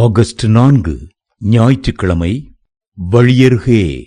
August நான்கு ஞாயிற்றுக்கிழமை வழியருகே.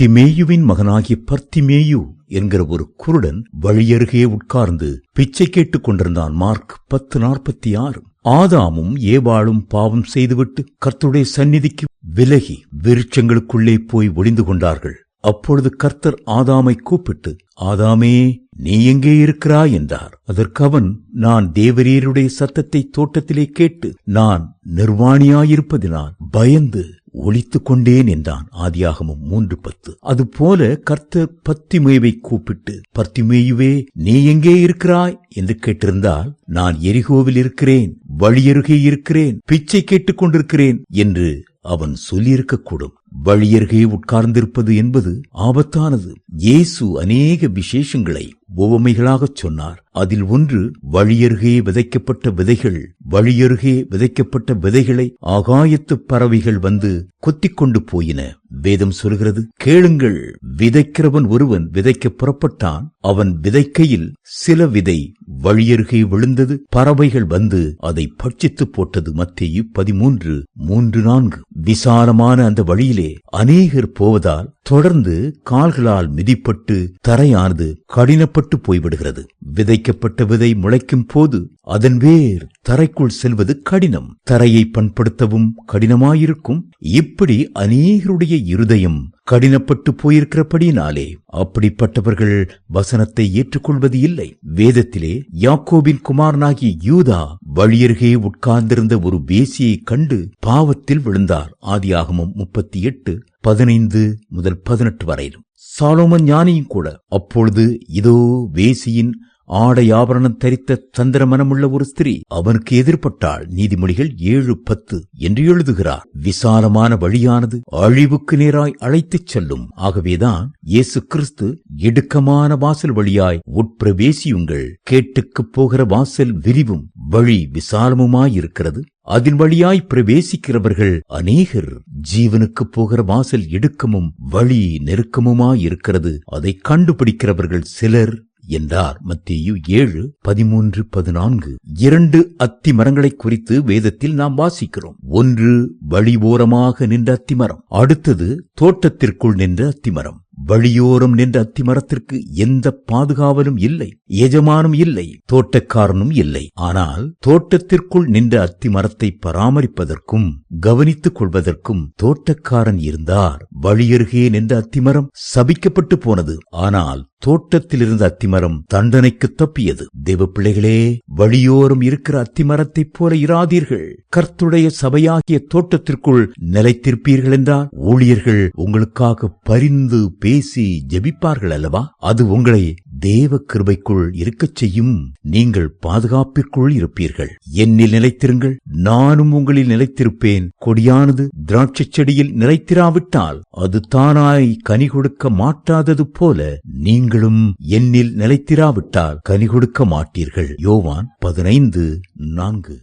திமேயுவின் மகனாகிய பர்த்திமேயு என்கிற ஒரு குருடன் வழியருகே உட்கார்ந்து பிச்சை கேட்டுக் கொண்டிருந்தான் மார்க் பத்து நாற்பத்தி ஆறு. ஆதாமும் ஏவாளும் பாவம் செய்துவிட்டு கர்த்துடைய சந்நிதிக்கு விலகி விருட்சங்களுக்குள்ளே போய் ஒளிந்து கொண்டார்கள். அப்பொழுது கர்த்தர் ஆதாமை கூப்பிட்டு ஆதாமே நீ எங்கே இருக்கிறாய்? என்றார். அதற்கு அவன் நான் தேவரீருடைய சத்தத்தை தோட்டத்திலே கேட்டு நான் நிர்வாணியாயிருப்பதினால் பயந்து ஒளித்துக் கொண்டேன் என்றான். ஆதியாகமும் மூன்று பத்து. அதுபோல கர்த்தர் பத்திமேவை கூப்பிட்டு பத்திமேயுவே நீ எங்கே இருக்கிறாய்? என்று கேட்டிருந்தால் நான் எரிகோவில் இருக்கிறேன் வழியருகே இருக்கிறேன் பிச்சை கேட்டுக் கொண்டிருக்கிறேன் என்று அவன் சொல்லியிருக்கக்கூடும். வழியருகே உட்கார்ந்திருப்பது என்பது ஆபத்தானது. இயேசு அநேக விசேஷங்களை உவமைகளாகச் சொன்னார். அதில் ஒன்று வழியருகே விதைக்கப்பட்ட விதைகள் வழியருகே விதைக்கப்பட்ட விதைகளை ஆகாயத்து பறவைகள் வந்து கொத்திக் கொண்டு போயின. வேதம் சொல்கிறது கேளுங்கள் விதைக்கிறவன் ஒருவன் விதைக்க புறப்பட்டான் அவன் விதைக்கையில் சில விதை வழியருகே விழுந்தது பறவைகள் வந்து அதை பட்சித்து போட்டது. மத்திய பதிமூன்று மூன்று நான்கு. விசாலமான அந்த வழியிலே அநேகர் போவதால் தொடர்ந்து கால்களால் மிதிப்பட்டு தரையானது கடினப்பட்டு போய்விடுகிறது. விதைக்கப்பட்ட விதை முளைக்கும் போது அதன் வேர் தரைக்குள் செல்வது கடினம். தரையை பண்படுத்தவும் கடினமாயிருக்கும். இப்படி அநேகருடைய இருதயம் கடினப்பட்டு போயிருக்கிறபடியினாலே அப்படிப்பட்டவர்கள் வசனத்தை ஏற்றுக்கொள்வது இல்லை. வேதத்திலே யாக்கோபின் குமாரனாகிய யூதா வழியருகே உட்கார்ந்திருந்த ஒரு வேசியை கண்டு பாவத்தில் விழுந்தார். ஆதியாகமம் முப்பத்தி எட்டு பதினைந்து முதல் பதினெட்டு வரையிலும். சாலோமன் ஞானியும் கூட அப்பொழுது இதோ வேசியின் ஆடை ஆபரணம் தரித்த தந்திர மனமுள்ள ஒரு ஸ்திரீ அவனுக்கு எதிர்பட்டால் நீதிமொழிகள் ஏழு பத்து என்று எழுதுகிறார். விசாலமான வழியானது அழிவுக்கு நேராய் அழைத்துச் செல்லும். ஆகவேதான் இயேசு கிறிஸ்து இடுக்கமான வாசல் வழியாய் உட்பிரவேசியுங்கள். கேட்டுக்குப் போகிற வாசல் விரிவும் வழி விசாலமுமாயிருக்கிறது. அதன் வழியாய் பிரவேசிக்கிறவர்கள் அநேகர். ஜீவனுக்கு போகிற வாசல் இடுக்கமும் வழி நெருக்கமுமாயிருக்கிறது. அதை கண்டுபிடிக்கிறவர்கள் சிலர் என்றார். மத்தியு ஏழு பதிமூன்று பதினான்கு. இரண்டு அத்தி மரங்களை குறித்து வேதத்தில் நாம் வாசிக்கிறோம். ஒன்று வழி ஓரமாக நின்ற அத்திமரம் அடுத்தது தோட்டத்திற்குள் நின்ற அத்திமரம். வழியோரம் நின்ற அத்திமரத்திற்கு எந்த பாதுகாவலும் இல்லை எஜமானும் இல்லை தோட்டக்காரனும் இல்லை. ஆனால் தோட்டத்திற்குள் நின்ற அத்திமரத்தை பராமரிப்பதற்கும் கவனித்துக் கொள்வதற்கும் தோட்டக்காரன் இருந்தார். வழியருகே நின்ற அத்திமரம் சபிக்கப்பட்டு போனது. ஆனால் தோட்டத்தில் இருந்த அத்திமரம் தண்டனைக்கு தப்பியது. தேவ பிள்ளைகளே வழியோரம் இருக்கிற அத்திமரத்தைப் போல இராதீர்கள். கர்த்துடைய சபையாகிய தோட்டத்திற்குள் நிலைத்திருப்பீர்கள் என்றால் ஊழியர்கள் உங்களுக்காக பரிந்து பேசி ஜெபிப்பார்கள் அல்லவா? அது உங்களை தேவ கிருபைக்குள் இருக்கச் செய்யும் நீங்கள் பாதுகாப்பிற்குள் இருப்பீர்கள். என்னில் நிலைத்திருங்கள். நானும் உங்களில் நிலைத்திருப்பேன். கொடியானது திராட்சைச் செடியில் நிலைத்திராவிட்டால் அது தானாய் கனி கொடுக்க மாட்டாதது போல நீங்களும் என்னில் நிலைத்திராவிட்டால் கனி கொடுக்க மாட்டீர்கள். யோவான் பதினைந்து நான்கு.